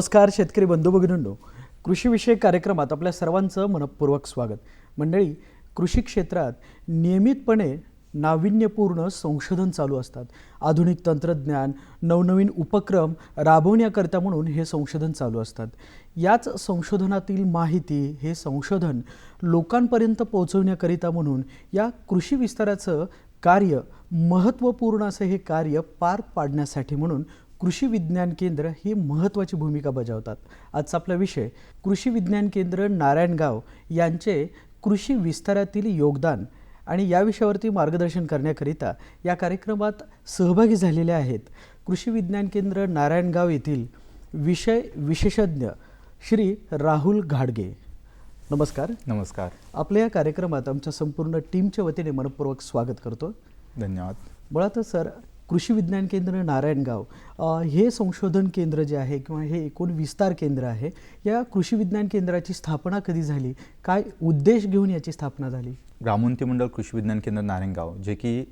नमस्कार शेतकरी बंधू भगिनींनो. कृषीविषयक कार्यक्रमात आपल्या सर्वांचं मनपूर्वक स्वागत. मंडळी कृषी क्षेत्रात नियमितपणे नाविन्यपूर्ण संशोधन चालू असतात. आधुनिक तंत्रज्ञान नवनवीन उपक्रम राबवण्याकरता म्हणून हे संशोधन चालू असतात. याच संशोधनातील माहिती हे संशोधन लोकांपर्यंत पोहोचवण्याकरिता म्हणून या कृषी विस्ताराचं कार्य महत्त्वपूर्ण असं हे कार्य पार पाडण्यासाठी म्हणून कृषी विज्ञान केंद्र ही महत्त्वाची भूमिका बजावतात. आजचा आपला विषय कृषी विज्ञान केंद्र नारायणगाव यांचे कृषी विस्तारातील योगदान आणि या विषयावरती मार्गदर्शन करण्याकरिता या कार्यक्रमात सहभागी झालेले आहेत. कृषी विज्ञान केंद्र नारायणगाव येथील विषय विशेषज्ञ श्री राहुल घाडगे. नमस्कार. नमस्कार. आपल्या या कार्यक्रमात आमच्या संपूर्ण टीमच्या वतीने मनपूर्वक स्वागत करतो. धन्यवाद. मुळातच सर कृषी विज्ञान केंद्र नारायणगाव हे संशोधन केंद्र जे आहे किंवा हे एकूण विस्तार केंद्र आहे या कृषी विज्ञान केंद्राची स्थापना कधी झाली? काय उद्देश घेऊन याची स्थापना झाली? ग्रामोन्नती मंडळ कृषी विज्ञान केंद्र नारायणगाव जे की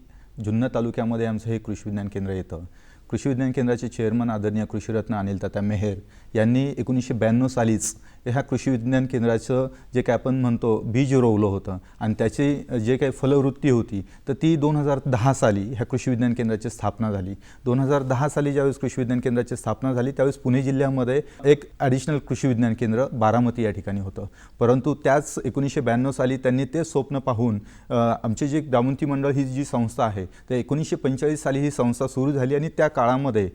जुन्नर तालुक्यामध्ये आमचं हे कृषी विज्ञान केंद्र येतं. कृषी विज्ञान केंद्राचे चेअरमन आदरणीय कृषीरत्न अनिल तात्या मेहेर यांनी एकोणीसशे ब्याण्णव सालीच ह्या कृषी विज्ञान केंद्राचं जे काय आपण म्हणतो बीज रोवलं होतं आणि त्याची जे काही फलवृत्ती होती तर ती दोन हजार दहा साली ह्या कृषी विज्ञान केंद्राची स्थापना झाली. दोन हजार दहा साली ज्यावेळेस कृषी विज्ञान केंद्राची स्थापना झाली त्यावेळेस पुणे जिल्ह्यामध्ये एक ॲडिशनल कृषी विज्ञान केंद्र बारामती या ठिकाणी होतं. परंतु त्याच एकोणीसशे ब्याण्णव साली त्यांनी ते स्वप्न पाहून आमचे जे दामुंती मंडळ ही जी संस्था आहे तर एकोणीसशे पंचेचाळीस साली ही संस्था सुरू झाली आणि त्या काळामध्ये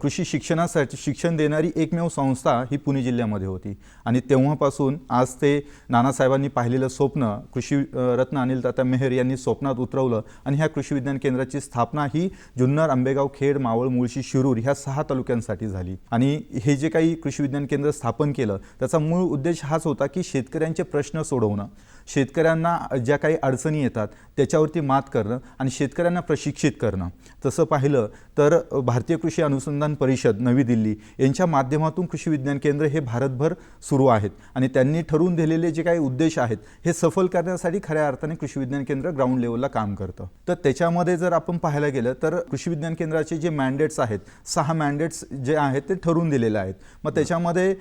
कृषी शिक्षणासाठी शिक्षण देणारी एकमेव संस्था ही पुणे जिल्ह्यामध्ये होती. आणि आणि तेव्हापासून आज ते नानासाहेबांनी पाहिलेलं स्वप्न कृषी रत्न अनिल तात्या मेहर यांनी स्वप्नात उतरवलं आणि ह्या कृषी विज्ञान केंद्राची स्थापना ही जुन्नर आंबेगाव खेड मावळ मुळशी शिरूर ह्या सहा तालुक्यांसाठी झाली. आणि हे जे काही कृषी विज्ञान केंद्र स्थापन केलं त्याचा मूळ उद्देश हाच होता की शेतकऱ्यांचे प्रश्न सोडवणं. शेतकऱ्यांना ज्या काही अडचणी येतात त्याच्यावरती मात करणं आणि शेतकऱ्यांना प्रशिक्षित करणं. तसं पाहिलं तर भारतीय कृषी अनुसंधान परिषद नवी दिल्ली यांच्या माध्यमातून कृषी विज्ञान केंद्र हे भारतभर सुरू आहेत आणि त्यांनी ठरवून दिलेले जे काही उद्देश आहेत हे सफल करण्यासाठी खऱ्या अर्थाने कृषी विज्ञान केंद्र ग्राउंड लेवलला काम करतं. तर त्याच्यामध्ये जर आपण पाहायला गेलं तर कृषी विज्ञान केंद्राचे जे मॅन्डेट्स आहेत सहा मॅन्डेट्स जे आहेत ते ठरवून दिलेले आहेत. मग त्याच्यामध्ये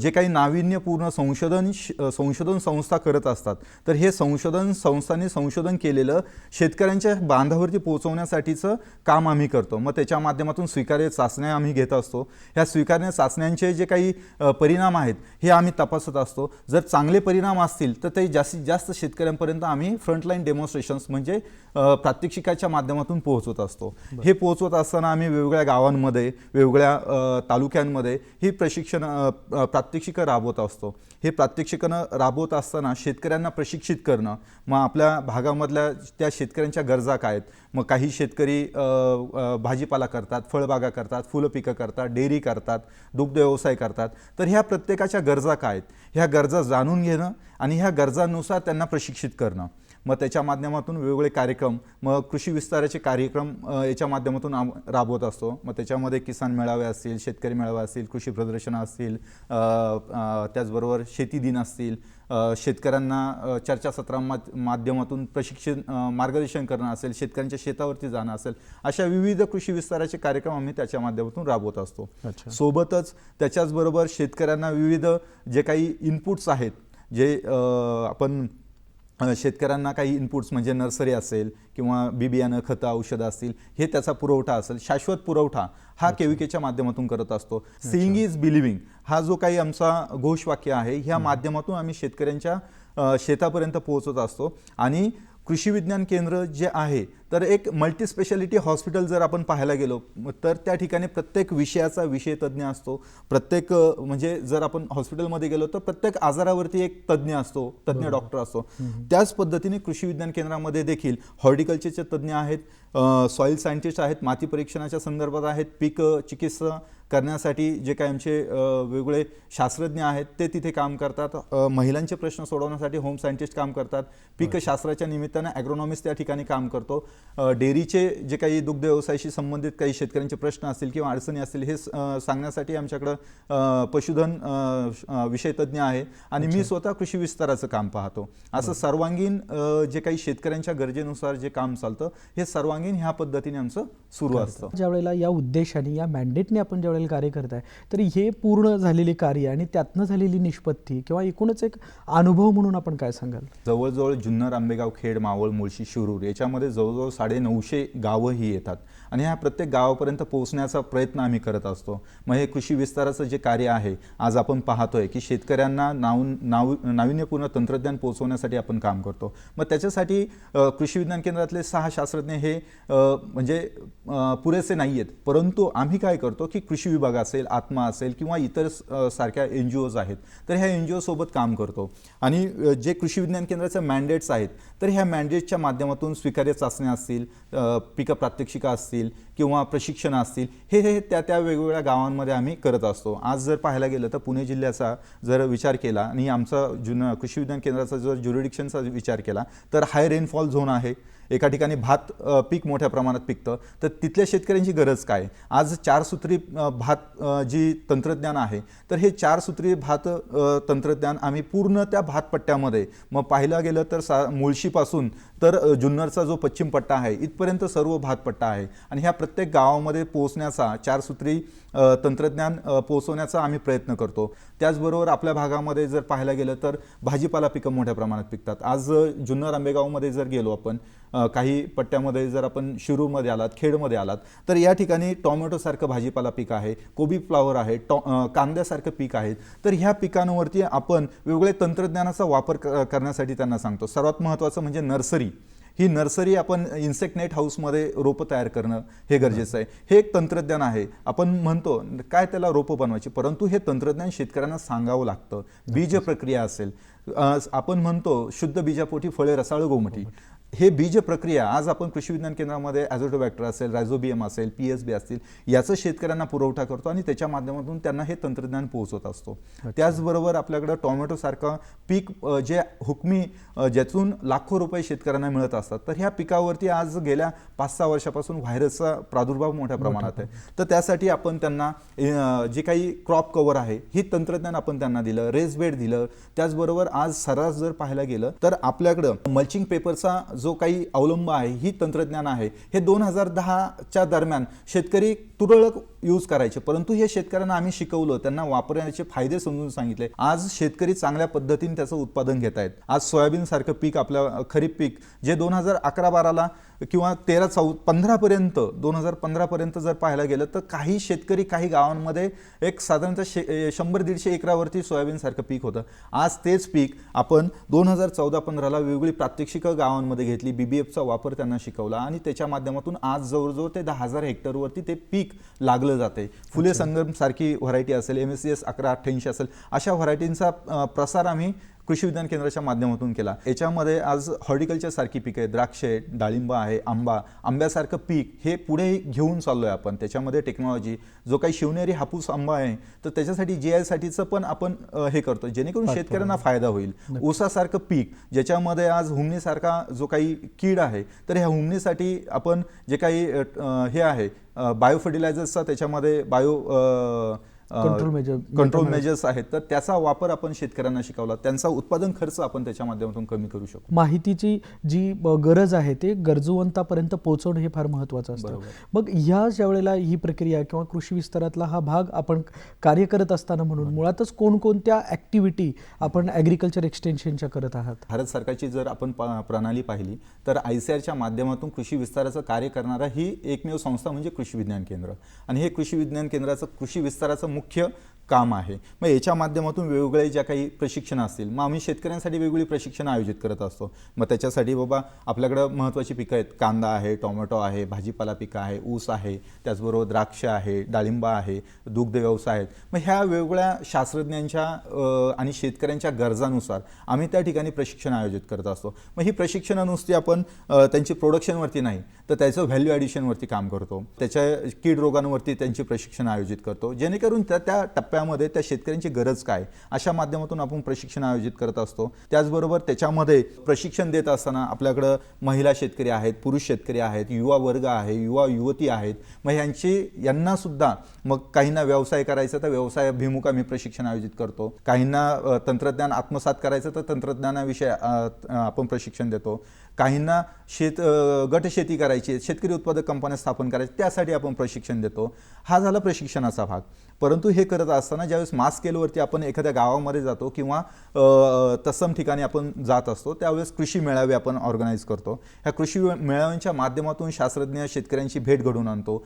जे काही नाविन्यपूर्ण संशोधन संशोधन संस्था करत असतात तर हे संशोधन संस्थांनी संशोधन केलेलं शेतकऱ्यांच्या बांधावरती पोहोचवण्यासाठीचं काम आम्ही करतो. मग त्याच्या माध्यमातून स्वीकार्य चाचण्या आम्ही घेत असतो. ह्या स्वीकार्य चाचण्यांचे जे काही परिणाम आहेत हे आम्ही तपासत असतो. जर चांगले परिणाम असतील तर ते जास्तीत जास्त शेतकऱ्यांपर्यंत आम्ही फ्रंटलाईन डेमॉन्स्ट्रेशन्स म्हणजे प्रात्यक्षिकाच्या माध्यमातून पोहोचवत असतो. हे पोहोचवत असताना आम्ही वेगवेगळ्या गावांमध्ये वेगवेगळ्या तालुक्यांमध्ये ही प्रशिक्षण प्रात्यक्षिकं राबवत असतो. हे प्रात्यक्षिकनं राबवत असताना शेतकऱ्यांना प्रशिक्षित करणं मग आपल्या भागामधल्या त्या शेतकऱ्यांच्या गरजा काय आहेत? मग काही शेतकरी भाजीपाला करतात फळबागा करतात फुलं पिकं करतात डेअरी करतात दुग्ध व्यवसाय करतात. तर ह्या प्रत्येकाच्या गरजा काय आहेत? ह्या गरजा जाणून घेणं आणि ह्या गरजांनुसार त्यांना प्रशिक्षित करणं. मग त्याच्या माध्यमातून वेगवेगळे कार्यक्रम मग कृषी विस्ताराचे कार्यक्रम याच्या माध्यमातून आम राबवत असतो मग त्याच्यामध्ये किसान मेळावे असतील शेतकरी मेळावे असतील कृषी प्रदर्शनं असतील त्याचबरोबर शेती दिन असतील शेतकऱ्यांना चर्चासत्रा माध- माध्यमातून प्रशिक्षण मार्गदर्शन करणं असेल शेतकऱ्यांच्या शेतावरती जाणं असेल अशा विविध कृषी विस्ताराचे कार्यक्रम आम्ही त्याच्या माध्यमातून राबवत असतो. सोबतच त्याच्याचबरोबर शेतकऱ्यांना विविध जे काही इनपुट्स आहेत जे आपण शेतकऱ्यांना काही इनपुट्स म्हणजे नर्सरी असेल किंवा बी बियाणं खतं औषधं असतील हे त्याचा पुरवठा असेल शाश्वत पुरवठा हा केविकेच्या माध्यमातून करत असतो. सिईंग इज बिलिव्हिंग हा जो काही आमचा घोषवाक्य आहे ह्या माध्यमातून आम्ही शेतकऱ्यांच्या शेतापर्यंत पोहोचत असतो. आणि कृषी विज्ञान केंद्र जे आहे तर एक मल्टी स्पेशालिटी हॉस्पिटल जर आपण पाहायला गेलो तर त्या ठिकाणी प्रत्येक विषयाचा विषय तज्ज्ञ असतो. प्रत्येक म्हणजे जर आपण हॉस्पिटलमध्ये गेलो तर प्रत्येक आजारावरती एक तज्ज्ञ असतो तज्ज्ञ डॉक्टर असतो. त्याच पद्धतीने कृषी विज्ञान केंद्रामध्ये देखील हॉर्टिकल्चरचे तज्ज्ञ आहेत सॉईल सायंटिस्ट आहेत माती परीक्षणाच्या संदर्भात आहेत पीक चिकित्सा करण्यासाठी जे काही आमचे वेगवेगळे शास्त्रज्ञ आहेत ते तिथे काम करतात. महिलांचे प्रश्न सोडवण्यासाठी होम सायंटिस्ट काम करतात. पीकशास्त्राच्या निमित्तानं ॲग्रोनॉमिस्ट त्या ठिकाणी काम करतो. डेअरीचे जे काही दुग्ध व्यवसायाशी संबंधित काही शेतकऱ्यांचे प्रश्न असतील किंवा अडचणी असतील हे सांगण्यासाठी आमच्याकडं पशुधन अ, श- अ, विषय तज्ज्ञ आहे आणि मी स्वतः कृषी विस्ताराचं काम पाहतो. असं सर्वांगीण जे काही शेतकऱ्यांच्या गरजेनुसार जे काम चालतं हे सर्वांगीण ह्या पद्धतीने आमचं सुरू असतं. ज्या वेळेला या उद्देशाने या मॅन्डेटने आपण ज्या वेळेला कार्य करताय तर हे पूर्ण झालेले कार्य आणि त्यातनं झालेली निष्पत्ती किंवा एकूणच एक अनुभव म्हणून आपण काय सांगाल? जवळजवळ जुन्नर आंबेगाव खेड मावळ मुळशी शिरूर याच्यामध्ये जवळजवळ साडे नऊशे गावंही येतात. आणि ह्या प्रत्येक गावापर्यंत पोहोचण्याचा प्रयत्न आम्ही करत असतो. मग हे कृषी विस्ताराचं जे कार्य आहे आज आपण पाहतोय की शेतकऱ्यांना नाव नाव नाविन्यपूर्ण तंत्रज्ञान पोहोचवण्यासाठी आपण काम करतो. मग त्याच्यासाठी कृषी विज्ञान केंद्रातले सहा शास्त्रज्ञ हे म्हणजे पुरेसे नाही आहेत परंतु आम्ही काय करतो की कृषी विभाग असेल आत्मा असेल किंवा इतर सारख्या एन जी ओज आहेत तर ह्या एन जी ओसोबत काम करतो. आणि जे कृषी विज्ञान केंद्राचे मॅन्डेट्स आहेत तर ह्या मॅन्डेटच्या माध्यमातून स्वीकार्य चाचण्या असतील पिकं प्रात्यक्षिका असतील feel किंवा प्रशिक्षण असतील हे हे त्या त्या वेगवेगळ्या गावांमध्ये आम्ही करत असतो. आज जर पाहायला गेलं तर पुणे जिल्ह्याचा जर विचार केला आणि आमचा जुन कृषी विज्ञान केंद्राचा जर ज्युरिडिक्शनचा विचार केला तर हाय रेनफॉल झोन आहे. एका ठिकाणी भात पीक मोठ्या प्रमाणात पिकतं. तर तिथल्या शेतकऱ्यांची गरज काय? आज चार सूत्री भात जी तंत्रज्ञान आहे तर हे चार सूत्री भात तंत्रज्ञान आम्ही पूर्ण त्या भातपट्ट्यामध्ये. मग पाहिलं गेलं तर सा मुळशीपासून तर जुन्नरचा जो पश्चिम पट्टा आहे इथपर्यंत सर्व भातपट्टा आहे. आणि ह्या प्रत्येक गावामध्ये पोहोचण्याचा चार सूत्री तंत्रज्ञान पोहोचवण्याचा आम्ही प्रयत्न करतो. त्याचबरोबर आपल्या भागामध्ये जर पाहायला गेलं तर भाजीपाला पिकं मोठ्या प्रमाणात पिकतात. आज जुन्नर आंबेगावमध्ये जर गेलो आपण काही पट्ट्यामध्ये जर आपण शिरूमध्ये आलात खेडमध्ये आलात तर या ठिकाणी टॉमॅटोसारखं भाजीपाला पीक आहे कोबी फ्लावर आहे टॉ कांद्यासारखं पीक आहे. तर ह्या पिकांवरती आपण वेगवेगळ्या तंत्रज्ञानाचा वापर क- करण्यासाठी त्यांना सांगतो. सर्वात महत्त्वाचं म्हणजे नर्सरी. ही नर्सरी आपण इन्सेक्ट नेट हाऊसमध्ये रोपं तयार करणं हे गरजेचं आहे. हे एक तंत्रज्ञान आहे. आपण म्हणतो काय त्याला रोपं बनवायची? परंतु हे तंत्रज्ञान शेतकऱ्यांना सांगावं लागतं. बीज प्रक्रिया असेल आपण म्हणतो शुद्ध बीजापोटी फळे रसाळू गोमटी. हे बीज प्रक्रिया आज आपण कृषी विज्ञान केंद्रामध्ये ॲझोटोबॅक्टर असेल रायझोबियम असेल पी एस बी असतील याचं शेतकऱ्यांना पुरवठा करतो आणि त्याच्या माध्यमातून त्यांना हे तंत्रज्ञान पोहोचवत असतो. त्याचबरोबर आपल्याकडं टोमॅटोसारखं पीक जे हुकमी ज्यातून लाखो रुपये शेतकऱ्यांना मिळत असतात. तर ह्या पिकावरती आज गेल्या पाच सहा वर्षापासून व्हायरसचा प्रादुर्भाव मोठ्या प्रमाणात आहे. तर त्यासाठी आपण त्यांना जे काही क्रॉप कव्हर आहे ही तंत्रज्ञान आपण त्यांना दिलं रेस बेड दिलं. त्याचबरोबर आज सर्रास जर पाहायला गेलं तर आपल्याकडं मल्चिंग पेपरचा जो काही अवलंब आहे ही तंत्रज्ञान आहे हे दोन हजार दहाच्या दरम्यान शेतकरी तुरळक यूज करायचे. परंतु हे शेतकऱ्यांना आम्ही शिकवलं त्यांना वापरण्याचे फायदे समजून सांगितले. आज शेतकरी चांगल्या पद्धतीने त्याचं उत्पादन घेत आहेत. आज सोयाबीन सारखं पीक आपल्या खरीप पीक जे दोन हजार अकरा बाराला किंवा तेरा चौ पंधरापर्यंत दोन हजार पंधरापर्यंत जर पाहायला गेलं तर काही शेतकरी काही गावांमध्ये एक साधारणतः शे शंभर दीडशे एकरावरती सोयाबीनसारखं पीक होतं. आज तेच पीक आपण दोन हजार चौदा पंधराला वेगवेगळी प्रात्यक्षिकं गावांमध्ये घेतली बी बी एफचा वापर त्यांना शिकवला आणि त्याच्या माध्यमातून आज जवळजवळ ते दहा हजार हेक्टरवरती ते पीक लागलं जाते फुले संगम सारखी व्हरायटी असेल एम एस सी एस अकरा अठ्ठ्याऐंशी असेल अशा व्हरायटींचा प्रसार आम्ही कृषी विज्ञान केंद्राच्या माध्यमातून केला. याच्यामध्ये आज हॉर्टिकल्चर सारखी पिकं आहे द्राक्ष आहे डाळिंब आहे आंबा आंब्यासारखं पीक हे पुढे घेऊन चाललोय आपण. त्याच्यामध्ये टेक्नॉलॉजी जो काही शिवनेरी हापूस आंबा आहे तर त्याच्यासाठी जी आय साठीचं पण आपण हे करतो जेणेकरून शेतकऱ्यांना फायदा होईल. ऊसासारखं पीक ज्याच्यामध्ये आज हुमणीसारखा जो काही कीड आहे तर ह्या हुमणीसाठी आपण जे काही हे आहे बायो फर्टिलायझर्सचा त्याच्यामध्ये bio Control measure- control measures आहेत. तर त्याचा वापर आपण शेतकऱ्यांना शिकवला. त्यांचा उत्पादन खर्च आपण त्याच्या माध्यमातून कमी करू शकतो माहितीची जी गरज आहे ते गरजूवंतापर्यंत पोहोचवणं हे फार महत्त्वाचं असतं. मग ह्या ज्या वेळेला ही प्रक्रिया किंवा कृषी विस्तारातला हा भाग आपण कार्य करत असताना म्हणून मुळातच कोणकोणत्या ॲक्टिव्हिटी आपण ॲग्रिकल्चर एक्सटेन्शनच्या करत आहात? भारत सरकारची जर आपण प्रणाली पाहिली तर आय सी आरच्या माध्यमातून कृषी विस्ताराचं कार्य करणारा ही एकमेव संस्था म्हणजे कृषी विज्ञान केंद्र. आणि हे कृषी विज्ञान केंद्राचं कृषी विस्ताराचं मुख्य काम आहे. मग याच्या माध्यमातून वेगवेगळे ज्या काही प्रशिक्षण असतील मग आम्ही शेतकऱ्यांसाठी वेगवेगळी प्रशिक्षण आयोजित करत असतो. मग त्याच्यासाठी बाबा आपल्याकडं महत्त्वाची पिकं आहेत. कांदा आहे टोमॅटो आहे भाजीपाला पिकं आहे ऊस आहे त्याचबरोबर द्राक्ष आहे डाळिंबा आहे दुग्ध व्यवसाय आहेत. मग ह्या वेगवेगळ्या शास्त्रज्ञांच्या आणि शेतकऱ्यांच्या गरजानुसार आम्ही त्या ठिकाणी प्रशिक्षण आयोजित करत असतो. मग ही प्रशिक्षणं नुसती आपण त्यांची प्रोडक्शनवरती नाही तर त्याचं व्हॅल्यू ॲडिशनवरती काम करतो. त्याच्या कीड रोगांवरती त्यांची प्रशिक्षण आयोजित करतो. जेणेकरून त्या त्या टप्प्यामध्ये त्या शेतकऱ्यांची गरज काय? अशा माध्यमातून आपण प्रशिक्षण आयोजित करत असतो. त्याचबरोबर त्याच्यामध्ये प्रशिक्षण देत असताना आपल्याकडं महिला शेतकरी आहेत पुरुष शेतकरी आहेत युवा वर्ग आहे युवा युवती आहेत. मग ह्यांची यांना सुद्धा मग काहींना व्यवसाय करायचा तर व्यवसायाभिमुख आम्ही प्रशिक्षण आयोजित करतो. काहींना तंत्रज्ञान आत्मसात करायचं तर तंत्रज्ञानाविषयी आपण प्रशिक्षण देतो. काहींना शेत गटशेती गट शेती करायची आहे, शेतकरी उत्पादक कंपन्या स्थापन करायचे त्यासाठी आपण प्रशिक्षण देतो. हा झाला प्रशिक्षणाचा भाग. परंतु हे करत असताना ज्यावेळेस मास स्केलवरती आपण एखाद्या गावामध्ये जातो किंवा तत्सम ठिकाणी आपण जात असतो त्यावेळेस कृषी मेळावे आपण ऑर्गनाईज करतो. ह्या कृषी मेळाव्यांच्या माध्यमातून शास्त्रज्ञ शेतकऱ्यांची भेट घडवून आणतो.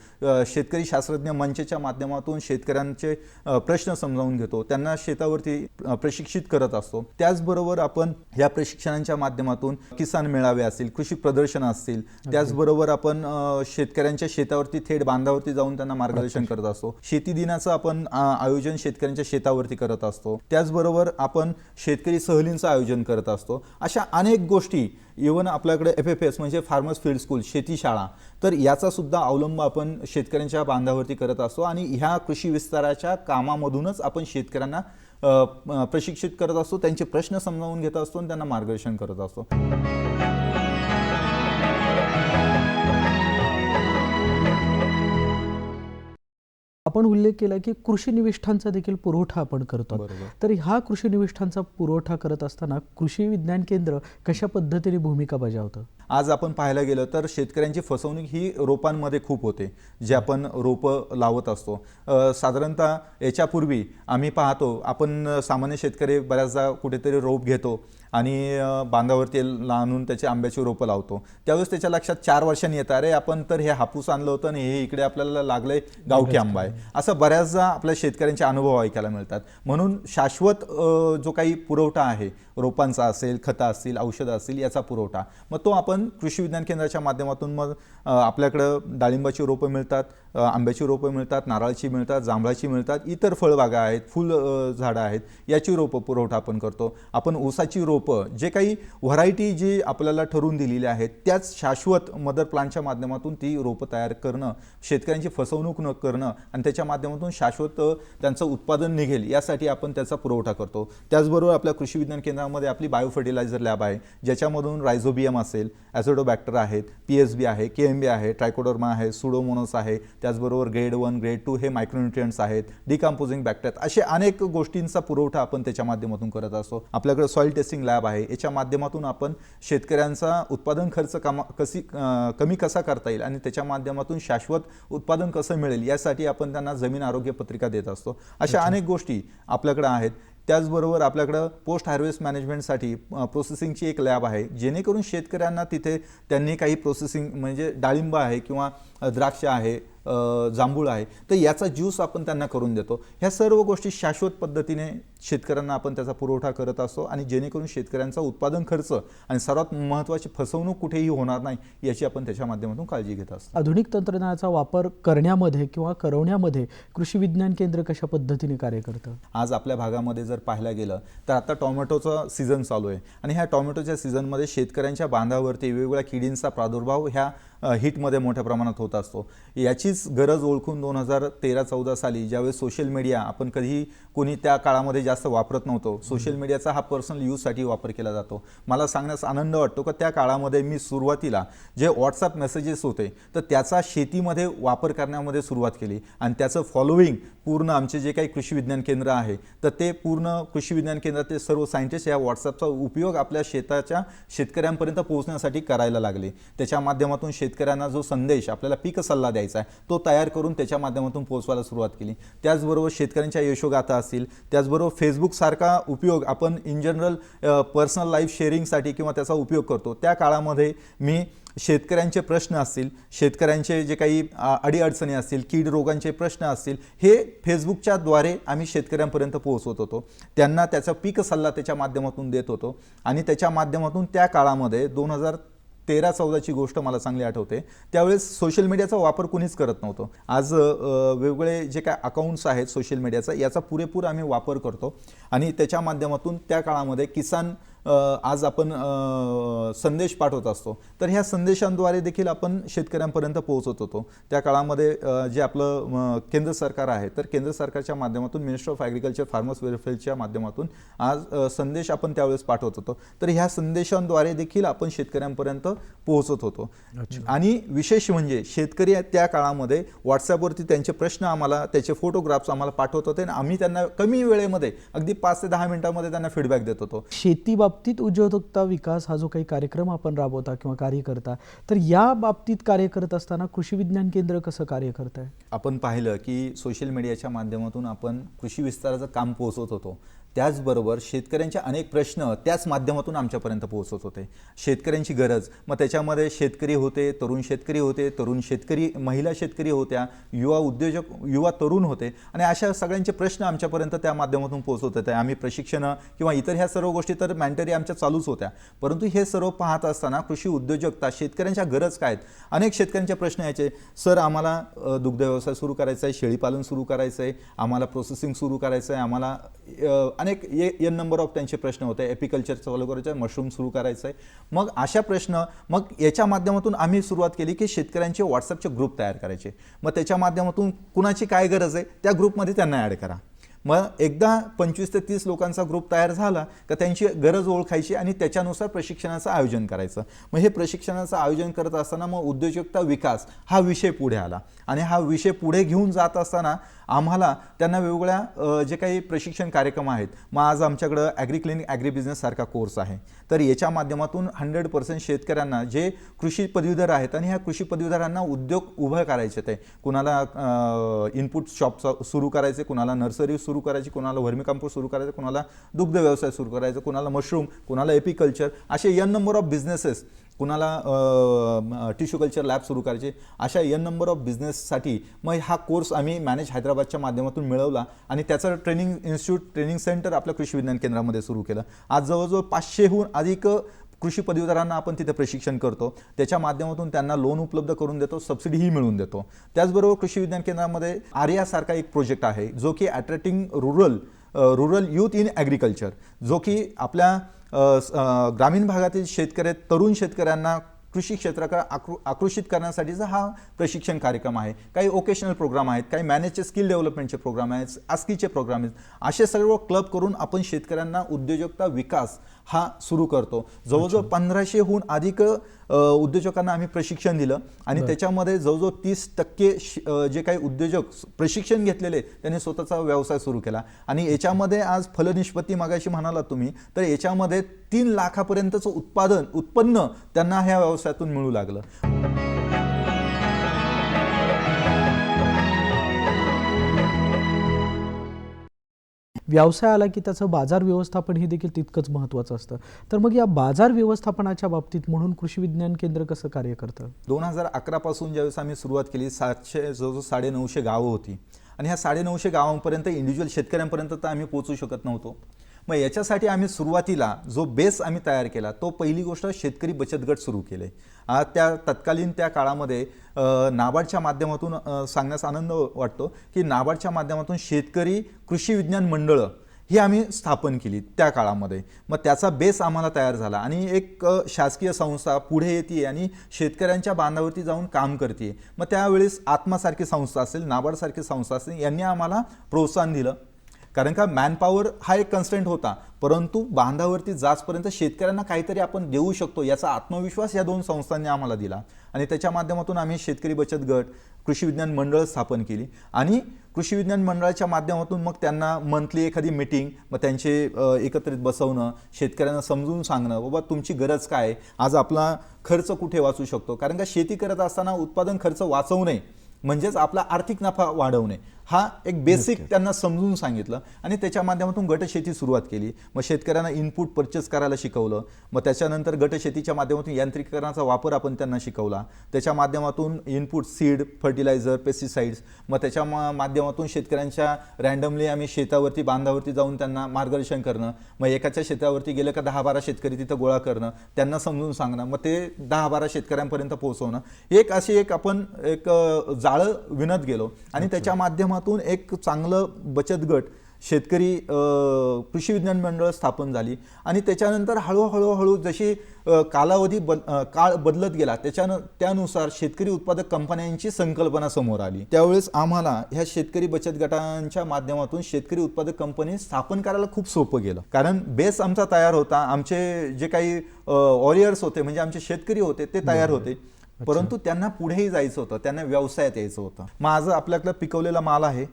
शेतकरी शास्त्रज्ञ मंचच्या माध्यमातून शेतकऱ्यांचे प्रश्न समजावून घेतो. त्यांना शेतावरती प्रशिक्षित करत असतो. त्याचबरोबर आपण या प्रशिक्षणांच्या माध्यमातून किसान मेळावे असतील कृषी प्रदर्शन असतील त्याचबरोबर आपण शेतकऱ्यांच्या शेतावरती थेट बांधावरती जाऊन त्यांना मार्गदर्शन करत असतो. शेती दिनाचं आपण आयोजन शेतकऱ्यांच्या शेतावरती करत असतो. त्याचबरोबर आपण शेतकरी सहलींचं आयोजन करत असतो. अशा अनेक गोष्टी इवन आपल्याकडे एफ एफ एस म्हणजे फार्मर्स फील्ड स्कूल शेती शाळा. तर याचा सुद्धा अवलंब आपण शेतकऱ्यांच्या बांधावरती करत असतो आणि ह्या कृषी विस्ताराच्या कामामधूनच आपण शेतकऱ्यांना प्रशिक्षित करत असतो. त्यांचे प्रश्न समजावून घेत असतो आणि त्यांना मार्गदर्शन करत असतो. आपण उल्लेख केला की कृषी निविष्ठांचा देखील पुरवठा आपण करतो. तर ह्या कृषी निविष्ठांचा पुरवठा करत असताना कृषी विज्ञान केंद्र कशा पद्धतीने भूमिका बजावतं? आज आपण पाहायला गेलं तर शेतकऱ्यांची फसवणूक ही रोपांमध्ये खूप होते जे आपण रोपं लावत असतो. साधारणतः याच्यापूर्वी आम्ही पाहतो आपण सामान्य शेतकरी बऱ्याचदा कुठेतरी रोप घेतो आणि बांधावरती आणून त्याची आंब्याची रोपं लावतो. त्यावेळेस त्याच्या लक्षात चार वर्षांनी येतं अरे आपण तर हे हापूस आणलं होतं आणि हे इकडे आपल्याला लागलंय गावठी आंबा आहे. असं बऱ्याचदा आपल्या शेतकऱ्यांचे अनुभव ऐकायला मिळतात. म्हणून शाश्वत जो काही पुरवठा आहे रोपांचा असेल खतं असतील औषधं असतील याचा पुरवठा. मग तो आपण कृषी विज्ञान केंद्राच्या माध्यमातून मग आपल्याकडं डाळिंबाची रोपं मिळतात आंब्याची रोपं मिळतात नारळाची मिळतात जांभळाची मिळतात इतर फळबागा आहेत फुल झाडं आहेत याची रोपं पुरवठा आपण करतो. आपण ऊसाची रोपं जे काही व्हरायटी जी आपल्याला ठरवून दिलेली आहेत त्याच शाश्वत मदर प्लांटच्या माध्यमातून ती रोपं तयार करणं शेतकऱ्यांची फसवणूक न करणं आणि त्याच्या माध्यमातून शाश्वत त्यांचं उत्पादन निघेल यासाठी आपण त्याचा पुरवठा करतो. त्याचबरोबर आपल्या कृषी विज्ञान केंद्रामध्ये आपली बायोफर्टिलायझर लॅब आहे ज्याच्यामधून रायझोबियम असेल ॲझोडोबॅक्टर आहेत पी एस बी आहे के एम बी आहे ट्रायकोडर्मा आहे सुडोमोनस आहे त्याचबरोबर ग्रेड वन ग्रेड टू हे मायक्रोन्युट्रियंट्स आहेत डिकम्पोजिंग बॅक्टेरिया असे अनेक गोष्टींचा पुरवठा आपण त्याच्या माध्यमातून करत असतो. आपल्याकडे सॉईल टेस्टिंग लॅब आहे याच्या माध्यमातून आपण शेतकऱ्यांचा उत्पादन खर्च कमा कशी कमी कसा करता येईल आणि त्याच्या माध्यमातून शाश्वत उत्पादन कसं मिळेल यासाठी आपण त्यांना जमीन आरोग्य पत्रिका देत असतो. अशा अनेक गोष्टी आपल्याकडे आहेत. त्याचबरोबर आपल्याकडं पोस्ट हार्वेस्ट मॅनेजमेंटसाठी प्रोसेसिंगची एक लॅब आहे. जेणेकरून शेतकऱ्यांना तिथे त्यांनी काही प्रोसेसिंग म्हणजे डाळिंब आहे किंवा द्राक्ष आहे जांभूळ आहे तर याचा ज्यूस आपण त्यांना करून देतो. ह्या सर्व गोष्टी शाश्वत पद्धतीने शेतकऱ्यांना आपण त्याचा पुरवठा करत असतो आणि जेणेकरून शेतकऱ्यांचा उत्पादन खर्च आणि सर्वात महत्त्वाची फसवणूक कुठेही होणार नाही याची आपण त्याच्या माध्यमातून काळजी घेत असतो. आधुनिक तंत्रज्ञानाचा वापर करण्यामध्ये किंवा करवण्यामध्ये कृषी विज्ञान केंद्र कशा पद्धतीने कार्य करतं? आज आपल्या भागामध्ये जर पाहायला गेलं तर आता टोमॅटोचा सीझन चालू आहे. आणि ह्या टोमॅटोच्या सीझनमध्ये शेतकऱ्यांच्या बांधावरती वेगवेगळ्या किडींचा प्रादुर्भाव ह्या हिटमध्ये मोठ्या प्रमाणात होत असतो. याचीच गरज ओळखून दोन हजार तेरा चौदा साली ज्यावेळेस सोशल मीडिया आपण कधी कोणी त्या काळामध्ये जास्त वापरत नव्हतो सोशल मीडियाचा हा पर्सनल यूजसाठी वापर केला जातो. मला सांगण्यास आनंद वाटतो का त्या काळामध्ये मी सुरुवातीला जे व्हॉट्सअप मेसेजेस होते तर त्याचा शेतीमध्ये वापर करण्यामध्ये सुरुवात केली. आणि त्याचं फॉलोईंग पूर्ण आमचे जे काही कृषी विज्ञान केंद्र आहे तर ते पूर्ण कृषी विज्ञान केंद्रातले सर्व सायंटिस्ट या व्हॉट्सअपचा उपयोग आपल्या शेताच्या शेतकऱ्यांपर्यंत पोहोचण्यासाठी करायला लागले. त्याच्या माध्यमातून शेत शेतकऱ्यांना जो संदेश आपल्याला पीक सल्ला द्यायचा आहे तो तयार करून त्याच्या माध्यमातून पोहोचवायला सुरुवात केली. त्याचबरोबर शेतकऱ्यांच्या यशोगाथा असतील त्याचबरोबर फेसबुकसारखा उपयोग आपण इन जनरल पर्सनल लाईफ शेअरिंगसाठी किंवा त्याचा उपयोग करतो. त्या काळामध्ये मी शेतकऱ्यांचे प्रश्न असतील शेतकऱ्यांचे जे काही अडीअडचणी असतील कीड रोगांचे प्रश्न असतील हे फेसबुकच्या द्वारे आम्ही शेतकऱ्यांपर्यंत पोहोचवत होतो. त्यांना त्याचा पीक सल्ला त्याच्या माध्यमातून देत होतो. आणि त्याच्या माध्यमातून त्या काळामध्ये दोन हजार तेरा चौदाची गोष्ट मला चांगली आठवते. त्यावेळेस सोशल मीडियाचा वापर कुणीच करत नव्हतं. आज वेगवेगळे जे काय अकाउंट्स आहेत सोशल मीडियाचा याचा पुरेपूर आम्ही वापर करतो. आणि त्याच्या माध्यमातून त्या काळामध्ये किसान आज आपण संदेश पाठवत असतो. तर ह्या संदेशांद्वारे देखील आपण शेतकऱ्यांपर्यंत पोहोचत होतो. त्या काळामध्ये जे आपलं केंद्र सरकार आहे तर केंद्र सरकारच्या माध्यमातून मिनिस्टर ऑफ ॲग्रिकल्चर फार्मर्स वेलफेअरच्या माध्यमातून आज संदेश आपण त्यावेळेस पाठवत होतो. तर ह्या संदेशांद्वारे देखील आपण शेतकऱ्यांपर्यंत पोहोचत होतो. आणि विशेष म्हणजे शेतकरी त्या काळामध्ये व्हॉट्सॲपवरती त्यांचे प्रश्न आम्हाला त्याचे फोटोग्राफ्स आम्हाला पाठवत होते आणि आम्ही त्यांना कमी वेळेमध्ये अगदी पाच ते दहा मिनिटांमध्ये त्यांना फीडबॅक देत होतो. शेती बाबतीत उद्योजकता विकास हा जो काही कार्यक्रम आपण राबवता किंवा कार्य करता तर या बाबतीत कार्य करत असताना कृषी विज्ञान केंद्र कसं कार्य करत आहे आपण पाहिलं की सोशल मीडियाच्या माध्यमातून आपण कृषी विस्ताराचं काम पोहोचवत होतो. त्याचबरोबर शेतकऱ्यांचे अनेक प्रश्न त्याच माध्यमातून आमच्यापर्यंत पोहोचत होते. शेतकऱ्यांची गरज. मग त्याच्यामध्ये शेतकरी होते तरुण शेतकरी होते तरुण शेतकरी महिला शेतकरी होत्या युवा उद्योजक युवा तरुण होते. आणि अशा सगळ्यांचे प्रश्न आमच्यापर्यंत त्या माध्यमातून पोहोचत होते. आम्ही प्रशिक्षणं किंवा इतर ह्या सर्व गोष्टी तर मॅन्टरी आमच्या चालूच होत्या. परंतु हे सर्व पाहत असताना कृषी उद्योजकता शेतकऱ्यांच्या गरज काय आहेत? अनेक शेतकऱ्यांचे प्रश्न यायचे सर आम्हाला दुग्ध व्यवसाय सुरू करायचा आहे शेळीपालन सुरू करायचं आहे आम्हाला प्रोसेसिंग सुरू करायचं आहे आम्हाला अनेक ए एन नंबर ऑफ त्यांचे प्रश्न होते. एपिकल्चर चालू करायचं आहे मशरूम सुरू करायचं आहे मग अशा प्रश्न मग याच्या माध्यमातून आम्ही सुरुवात केली की शेतकऱ्यांचे व्हॉट्सअपचे ग्रुप तयार करायचे. मग त्याच्या माध्यमातून कुणाची काय गरज आहे त्या ग्रुपमध्ये त्यांना ॲड करा. मग एकदा पंचवीस ते तीस लोकांचा ग्रुप तयार झाला का त्यांची गरज ओळखायची आणि त्याच्यानुसार प्रशिक्षणाचं आयोजन करायचं. मग हे प्रशिक्षणाचं आयोजन करत असताना मग उद्योजकता विकास हा विषय पुढे आला. आणि हा विषय पुढे घेऊन जात असताना आम्हाला त्यांना वेगवेगळ्या जे काही प्रशिक्षण कार्यक्रम आहेत मग आज आमच्याकडं ॲग्री क्लिनिक ॲग्री बिझनेस सारखा कोर्स आहे. तर याच्या माध्यमातून हंड्रेड पर्सेंट शेतकऱ्यांना जे कृषी पदवीधर आहेत आणि ह्या कृषी पदवीधरांना उद्योग उभं करायचे ते. कुणाला इनपुट शॉप सुरू करायचे कुणाला नर्सरी सुरू करायची कुणाला व्हर्मी सुरू करायचं कुणाला दुग्ध व्यवसाय सुरू करायचा कुणाला मशरूम कुणाला एपिकल्चर असे यन नंबर ऑफ बिझनेसेस कुणाला टिश्यू कल्चर लॅब सुरू करायचे अशा एन नंबर ऑफ बिझनेससाठी मग हा कोर्स आम्ही मॅनेज हैदराबादच्या माध्यमातून मिळवला आणि त्याचं ट्रेनिंग इन्स्टिट्यूट ट्रेनिंग सेंटर आपल्या कृषी विज्ञान केंद्रामध्ये सुरू केलं. आज जवळजवळ पाचशेहून अधिक कृषी पदवीधरांना आपण तिथे प्रशिक्षण करतो. त्याच्या माध्यमातून त्यांना लोन उपलब्ध करून देतो सबसिडीही मिळवून देतो. त्याचबरोबर कृषी विज्ञान केंद्रामध्ये आर्यासारखा एक प्रोजेक्ट आहे जो की attracting rural rural youth in agriculture जो की आपल्या ग्रामीण भागातील शेतकरी तरुण शेतकऱ्यांना कृषी क्षेत्राकडे आकृ आकर्षित करण्यासाठीचा हा प्रशिक्षण कार्यक्रम आहे. काही ओकेशनल प्रोग्राम आहेत काही मॅनेजचे स्किल डेव्हलपमेंटचे प्रोग्राम आहेत आस्कीचे प्रोग्राम आहेत. असे सर्व क्लब करून आपण शेतकऱ्यांना उद्योजकता विकास हा सुरू करतो. जवळजवळ पंधराशेहून अधिक उद्योजकांना आम्ही प्रशिक्षण दिलं आणि त्याच्यामध्ये जवळजवळ तीस टक्के जे काही उद्योजक प्रशिक्षण घेतलेले त्यांनी स्वतःचा व्यवसाय सुरू केला. आणि याच्यामध्ये आज फलनिष्पत्ती मागाशी म्हणालात तुम्ही तर याच्यामध्ये तीन लाखापर्यंतचं उत्पादन उत्पन्न त्यांना ह्या व्यवसायातून मिळू लागलं. व्यवसाय आला की त्याचं बाजार व्यवस्थापन हे देखील तितकंच महत्त्वाचं असतं. तर मग या बाजार व्यवस्थापनाच्या बाबतीत म्हणून कृषी विज्ञान केंद्र कसं कार्य करतं? दोन हजार अकरापासून ज्यावेळेस आम्ही सुरुवात केली सातशे जवळजवळ साडेनऊशे गावं होती. आणि ह्या साडेनऊशे गावांपर्यंत इंडिव्हिज्युअल शेतकऱ्यांपर्यंत तर आम्ही पोहोचू शकत नव्हतो. मग याच्यासाठी आम्ही सुरुवातीला जो बेस आम्ही तयार केला तो पहिली गोष्ट शेतकरी बचत गट सुरू केले. आज त्या तत्कालीन त्या काळामध्ये नाबार्डच्या माध्यमातून सांगण्यास आनंद वाटतो की नाबार्डच्या माध्यमातून शेतकरी कृषी विज्ञान मंडळं ही आम्ही स्थापन केली त्या काळामध्ये. मग त्याचा बेस आम्हाला तयार झाला आणि एक शासकीय संस्था पुढे येते आणि शेतकऱ्यांच्या बांधावरती जाऊन काम करते. मग त्यावेळेस आत्मासारखी संस्था असेल नाबार्डसारखी संस्था असेल यांनी आम्हाला प्रोत्साहन दिलं. कारण का मॅनपॉवर हा एक कन्स्टंट होता. परंतु बांधावरती जाचपर्यंत शेतकऱ्यांना काहीतरी आपण देऊ शकतो याचा आत्मविश्वास या दोन संस्थांनी आम्हाला दिला. आणि त्याच्या माध्यमातून आम्ही शेतकरी बचत गट कृषी विज्ञान मंडळ स्थापन केली. आणि कृषी विज्ञान मंडळाच्या माध्यमातून मग त्यांना मंथली एखादी मिटिंग मग त्यांचे एकत्रित बसवणं शेतकऱ्यांना समजून सांगणं बाबा तुमची गरज काय आहे? आज आपला खर्च कुठे वाचू शकतो? कारण का शेती करत असताना उत्पादन खर्च वाचवू नये. म्हणजेच आपला आर्थिक नफा वाढवणे. हा एक बेसिक त्यांना समजून सांगितलं आणि त्याच्या माध्यमातून गटशेती सुरुवात केली. मग शेतकऱ्यांना इनपुट परचेस करायला शिकवलं. मग त्याच्यानंतर गटशेतीच्या माध्यमातून यांत्रिकीकरणाचा वापर आपण त्यांना शिकवला. त्याच्या माध्यमातून इनपुट सीड फर्टिलायझर पेस्टिसाइड्स मग त्याच्या मा- माध्यमातून शेतकऱ्यांच्या रँडमली आम्ही शेतावरती बांधावरती जाऊन त्यांना मार्गदर्शन करणं. मग एकाच्या शेतावरती गेलं का दहा बारा शेतकरी तिथं गोळा करणं. त्यांना समजून सांगणं. मग ते दहा बारा शेतकऱ्यांपर्यंत पोहोचवणं. एक अशी एक आपण एक जाळं विणत गेलो. आणि त्याच्या माध्यमातून एक चांगलं बचत गट शेतकरी कृषी विज्ञान मंडळ स्थापन झाली. आणि त्याच्यानंतर हळूहळू हळू जशी कालावधी बद काळ बदलत गेला त्याच्यानं त्यानुसार शेतकरी उत्पादक कंपन्यांची संकल्पना समोर आली. त्यावेळेस आम्हाला ह्या शेतकरी बचत गटांच्या माध्यमातून शेतकरी उत्पादक कंपनी स्थापन करायला खूप सोपं गेलं. कारण बेस आमचा तयार होता. आमचे जे काही वॉरियर्स होते म्हणजे आमचे शेतकरी होते ते तयार होते. परंतु त्यांना पुढेही जायचं होतं त्यांना व्यवसायात यायचं होतं. मग आज आपल्याकडे पिकवलेला माल आहे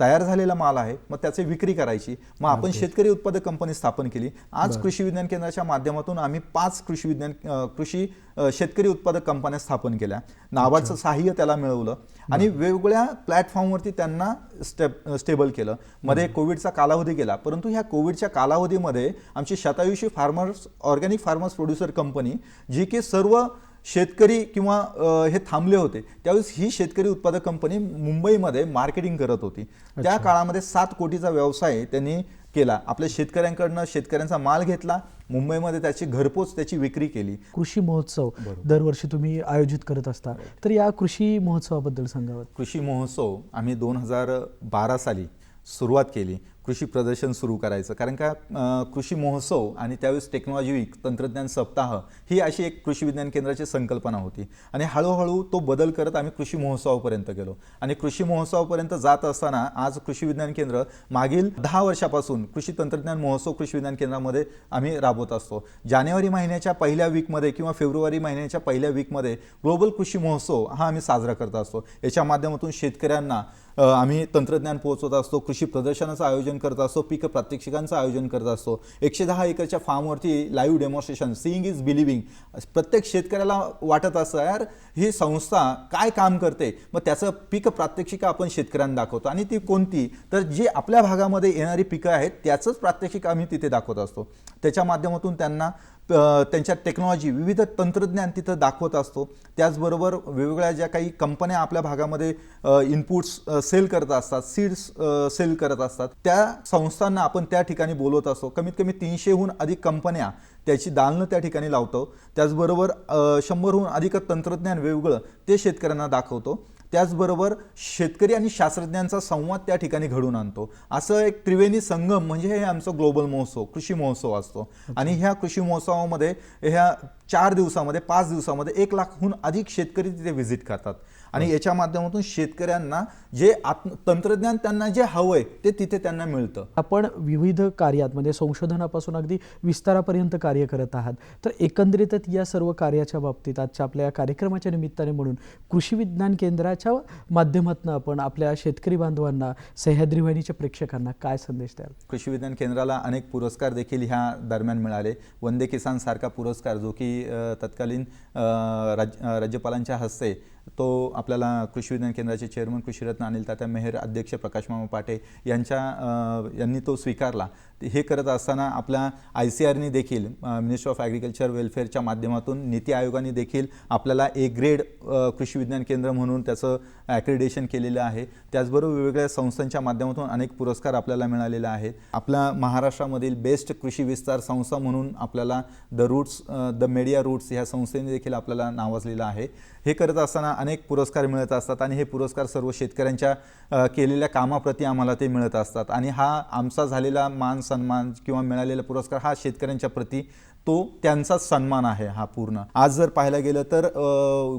तयार झालेला माल आहे मग त्याची विक्री करायची. मग आपण शेतकरी उत्पादक कंपनी स्थापन केली. आज कृषी विज्ञान केंद्राच्या माध्यमातून आम्ही पाच कृषी विज्ञान कृषी शेतकरी उत्पादक कंपन्या स्थापन केल्या. नाबार्डचं सहाय्य त्याला मिळवलं. आणि वेगवेगळ्या प्लॅटफॉर्मवरती त्यांना स्टेप स्टेबल केलं. मध्ये कोविडचा कालावधी गेला. परंतु ह्या कोविडच्या कालावधीमध्ये आमची Shatayushi farmers organic farmers producer company जी की सर्व शेतकरी किंवा हे थांबले होते. त्यावेळेस ही शेतकरी उत्पादक कंपनी मुंबईमध्ये मार्केटिंग करत होती. त्या काळामध्ये सात कोटीचा व्यवसाय त्यांनी केला. आपल्या शेतकऱ्यांकडनं शेतकऱ्यांचा माल घेतला. मुंबईमध्ये त्याची घरपोच त्याची विक्री केली. कृषी महोत्सव दरवर्षी तुम्ही आयोजित करत असता. तर या कृषी महोत्सवाबद्दल सांगावं. कृषी महोत्सव आम्ही दोन हजार बारा साली सुरुवात केली. कृषी प्रदर्शन सुरू करायचं. कारण का कृषी महोत्सव आणि त्यावेळेस टेक्नॉलॉजी वीक तंत्रज्ञान सप्ताह ही अशी एक कृषी विज्ञान केंद्राची संकल्पना होती. आणि हळूहळू तो बदल करत आम्ही कृषी महोत्सवापर्यंत गेलो. आणि कृषी महोत्सवापर्यंत जात असताना आज कृषी विज्ञान केंद्र मागील दहा वर्षापासून कृषी तंत्रज्ञान महोत्सव कृषी विज्ञान केंद्रामध्ये आम्ही राबवत असतो. जानेवारी महिन्याच्या पहिल्या वीकमध्ये किंवा फेब्रुवारी महिन्याच्या पहिल्या वीकमध्ये ग्लोबल कृषी महोत्सव हा आम्ही साजरा करत असतो. याच्या माध्यमातून शेतकऱ्यांना आम्ही तंत्रज्ञान पोहोचवत असतो कृषी प्रदर्शनाचं आयोजन करत असतो पीक प्रात्यक्षिकांचं आयोजन करत असतो. एकशे दहा एकरच्या फार्मवरती live demonstration seeing is believing प्रत्येक शेतकऱ्याला वाटत असं यार ही संस्था काय काम करते? मग त्याचं पीक प्रात्यक्षिका आपण शेतकऱ्यांना दाखवतो. आणि ती कोणती? तर जी आपल्या भागामध्ये येणारी पिकं आहेत त्याचंच प्रात्यक्षिक आम्ही तिथे दाखवत असतो. त्याच्या माध्यमातून त्यांना त्यांच्या टेक्नॉलॉजी विविध तंत्रज्ञान तिथं दाखवत असतो. त्याचबरोबर वेगवेगळ्या ज्या काही कंपन्या आपल्या भागामध्ये इनपुट्स सेल करत असतात सीड्स सेल करत असतात. त्या संस्थांना आपण त्या ठिकाणी बोलवत असतो. कमीत कमी तीनशेहून अधिक कंपन्या त्याची दालनं त्या ठिकाणी लावतो. त्याचबरोबर शंभरहून अधिक तंत्रज्ञान वेगवेगळं ते शेतकऱ्यांना दाखवतो. त्याचबरोबर शेतकरी आणि शास्त्रज्ञांचा संवाद त्या ठिकाणी घडून आणतो. असं एक त्रिवेणी संगम म्हणजे हे आमचं ग्लोबल महोत्सव कृषी महोत्सव असतो. आणि ह्या कृषी महोत्सवामध्ये ह्या चार दिवसामध्ये पाच दिवसामध्ये एक लाखहून अधिक शेतकरी तिथे व्हिजिट करतात. आणि याच्या माध्यमातून शेतकऱ्यांना जे आत्म तंत्रज्ञान त्यांना जे हवंय ते तिथे त्यांना मिळतं. आपण विविध कार्यात म्हणजे संशोधनापासून अगदी विस्तारापर्यंत कार्य करत आहात. तर एकंदरीतच या सर्व कार्याच्या बाबतीत आजच्या आपल्या या कार्यक्रमाच्या निमित्ताने म्हणून कृषी विज्ञान केंद्राच्या माध्यमातून आपण आपल्या शेतकरी बांधवांना सह्याद्री वाहिनीच्या प्रेक्षकांना काय संदेश द्याल? कृषी विज्ञान केंद्राला अनेक पुरस्कार देखील ह्या दरम्यान मिळाले. वंदे किसान सारखा पुरस्कार जो की तत्कालीन राज्यपालांच्या हस्ते तो आपल्याला कृषी विज्ञान केंद्राचे चेअरमन कृषीरत्न अनिल तात्या मेहर अध्यक्ष प्रकाश मामा पाटे यांच्या यांनी तो स्वीकारला. हे करत असताना आपल्या आय सी आरनी देखील मिनिस्टर ऑफ ॲग्रिकल्चर वेलफेअरच्या माध्यमातून नीती आयोगाने देखील आपल्याला ए ग्रेड कृषी विज्ञान केंद्र म्हणून त्याचं ॲक्रिडेशन केलेलं आहे. त्याचबरोबर वेगवेगळ्या संस्थांच्या माध्यमातून अनेक पुरस्कार आपल्याला मिळालेले आहेत. आपल्या महाराष्ट्रामधील बेस्ट कृषी विस्तार संस्था म्हणून आपल्याला the roots the media roots ह्या संस्थेने देखील आपल्याला नावाजलेलं आहे. हे करत असताना अनेक पुरस्कार मिळत असतात आणि हे पुरस्कार सर्व शेतकऱ्यांच्या केलेल्या कामाप्रती आम्हाला ते मिळत असतात. आणि हा आमचा झालेला मान सन्मान किंवा मिळालेला पुरस्कार हा शेतकऱ्यांच्या प्रती तो त्यांचाच सन्मान आहे हा पूर्ण. आज जर पाहायला गेलं तर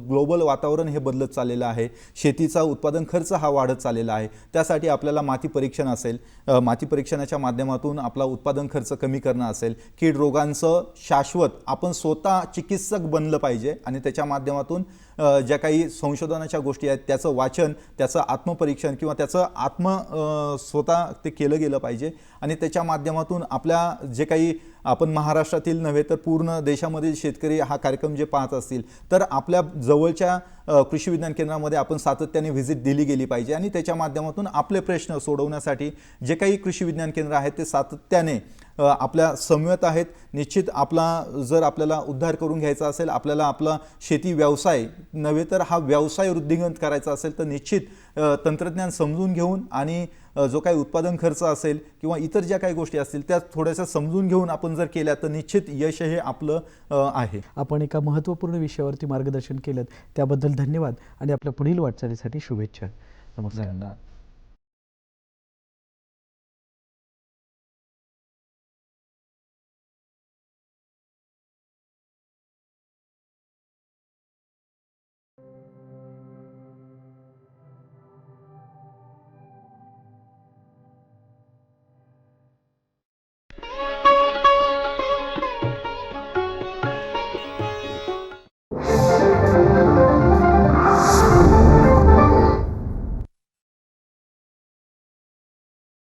ग्लोबल वातावरण हे बदलत चाललेलं आहे. शेतीचा उत्पादन खर्च हा वाढत चाललेला आहे. त्यासाठी आपल्याला माती परीक्षण असेल माती परीक्षणाच्या माध्यमातून आपला उत्पादन खर्च कमी करणं असेल कीड रोगांचं शाश्वत आपण स्वतः चिकित्सक बनलं पाहिजे आणि त्याच्या माध्यमातून ज्या काही संशोधनाच्या गोष्टी आहेत त्याचं वाचन त्याचं आत्मपरीक्षण किंवा त्याचं आत्म स्वतः ते केलं गेलं पाहिजे. आणि त्याच्या माध्यमातून आपल्या जे काही आपण महाराष्ट्रातील नव्हे तर पूर्ण देशामधील शेतकरी हा कार्यक्रम जे पाहत असतील तर आपल्या जवळच्या कृषी विज्ञान केंद्रामध्ये आपण सातत्याने व्हिजिट दिली गेली पाहिजे. आणि त्याच्या माध्यमातून आपले प्रश्न सोडवण्यासाठी जे काही कृषी विज्ञान केंद्र आहेत ते सातत्याने आपल्या समवेत आहेत. निश्चित आपला जर आपल्याला उद्धार करून घ्यायचा असेल आपल्याला आपला शेती व्यवसाय नव्हे तर हा व्यवसाय वृद्धिंगत करायचा असेल तर निश्चित तंत्रज्ञान समजून घेऊन आणि जो काही उत्पादन खर्च असेल किंवा इतर ज्या काही गोष्टी असतील त्या थोड्याशा समजून घेऊन आपण जर केल्या तर निश्चित यश हे आपलं आहे. आपण एका महत्त्वपूर्ण विषयावरती मार्गदर्शन केलं त्याबद्दल धन्यवाद आणि आपल्या पुढील वाटचालीसाठी शुभेच्छा. नमस्कार. धन्यवाद.